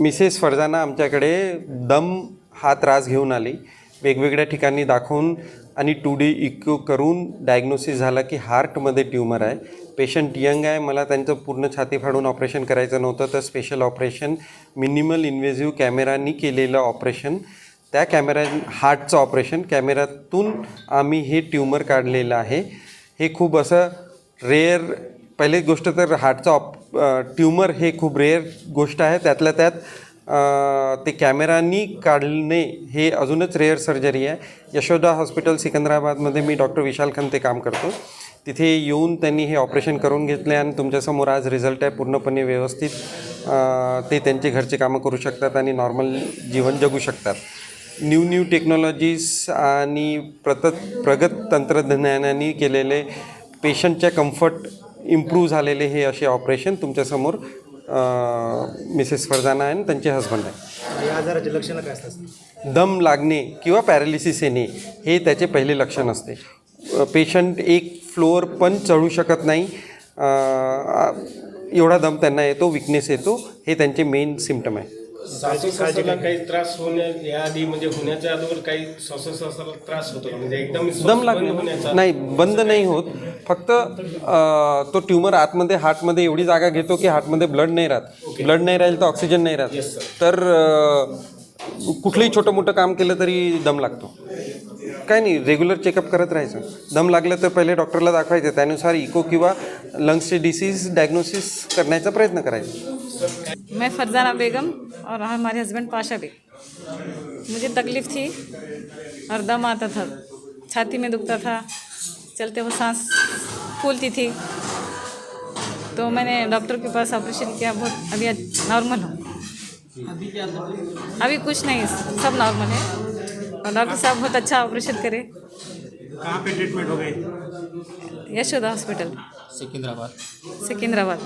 Mrs Farzana आमच्याकडे दम हा त्रास घेऊन आली. वेगवेगळ्या ठिकाणी दाखवून आणि टू डी इको करून डायग्नोसिस झाला की हार्टमध्ये ट्युमर आहे. पेशंट यंग आहे मला त्यांचं पूर्ण छाती फाडून ऑपरेशन करायचं नव्हतं तर स्पेशल ऑपरेशन मिनिमल इन्व्हेझिव्ह कॅमेरानी केलेलं ऑपरेशन. त्या कॅमेरा हार्टचं ऑपरेशन कॅमेऱ्यातून आम्ही हे ट्युमर काढलेलं आहे. हे खूप असं रेअर पहिली गोष्ट तर हार्टचं ऑप ट्युमर हे खूप रेअर गोष्ट आहे. त्यातल्या त्यात ते कॅमेरानी काढणे हे अजूनच रेअर सर्जरी आहे. यशोदा हॉस्पिटल सिकंदराबादमध्ये मी डॉक्टर विशाल खंते काम करतो. तिथे येऊन त्यांनी हे ऑपरेशन करून घेतले आणि तुमच्यासमोर आज रिझल्ट आहे. पूर्णपणे व्यवस्थित ते त्यांचे घरचे कामं करू शकतात आणि नॉर्मल जीवन जगू शकतात. न्यू न्यू टेक्नॉलॉजीज आणि प्रत प्रगत तंत्रज्ञानाने केलेले पेशंटच्या कम्फर्ट इम्प्रूव्ह झालेले हे असे ऑपरेशन तुमच्यासमोर मिसेस फरजाना आहे आणि त्यांचे हस्बंड आहे. या आजाराची लक्षणं काय असतात? दम लागणे किंवा पॅरालिसिस येणे हे त्याचे पहिले लक्षण असते. पेशंट एक फ्लोअर पण चढू शकत नाही. एवढा दम त्यांना येतो विकनेस येतो हे त्यांचे मेन सिम्टम आहे. काही त्रास होण्या याआधी म्हणजे होण्याच्या अगोदर काही श्वासोश्वासाला त्रास होतो? म्हणजे एकदम दम लागणे नाही बंद नाही होत. फक्त अ, तो ट्युमर आतमध्ये हार्टमध्ये एवढी जागा घेतो की हार्टमध्ये ब्लड नाही राहत. ब्लड नाही राहील तर ऑक्सिजन नाही राहत. तर अ, कुठलंही छोटं मोठं काम केलं तरी दम लागतो. काय नाही रेग्युलर चेकअप करत राहायचं. दम लागलं तर पहिले डॉक्टरला दाखवायचं. त्यानुसार इको किंवा लंग्सचे डिसीज डायग्नोसिस करण्याचा प्रयत्न करायचा. मैं फरजाना बेगम और हमारे हस्बैंड पाशा बेग। मुझे तकलीफ़ थी और दम आता था। छाती में दुखता था चलते वो सांस फूलती थी। तो मैंने डॉक्टर के पास ऑपरेशन किया बहुत अभी नॉर्मल हूँ। अभी कुछ नहीं सब नॉर्मल है। और डॉक्टर साहब बहुत अच्छा ऑपरेशन करे। कहाँ पे ट्रीटमेंट हो गई? यशोदा हॉस्पिटल सिकंदराबाद। सिकंदराबाद।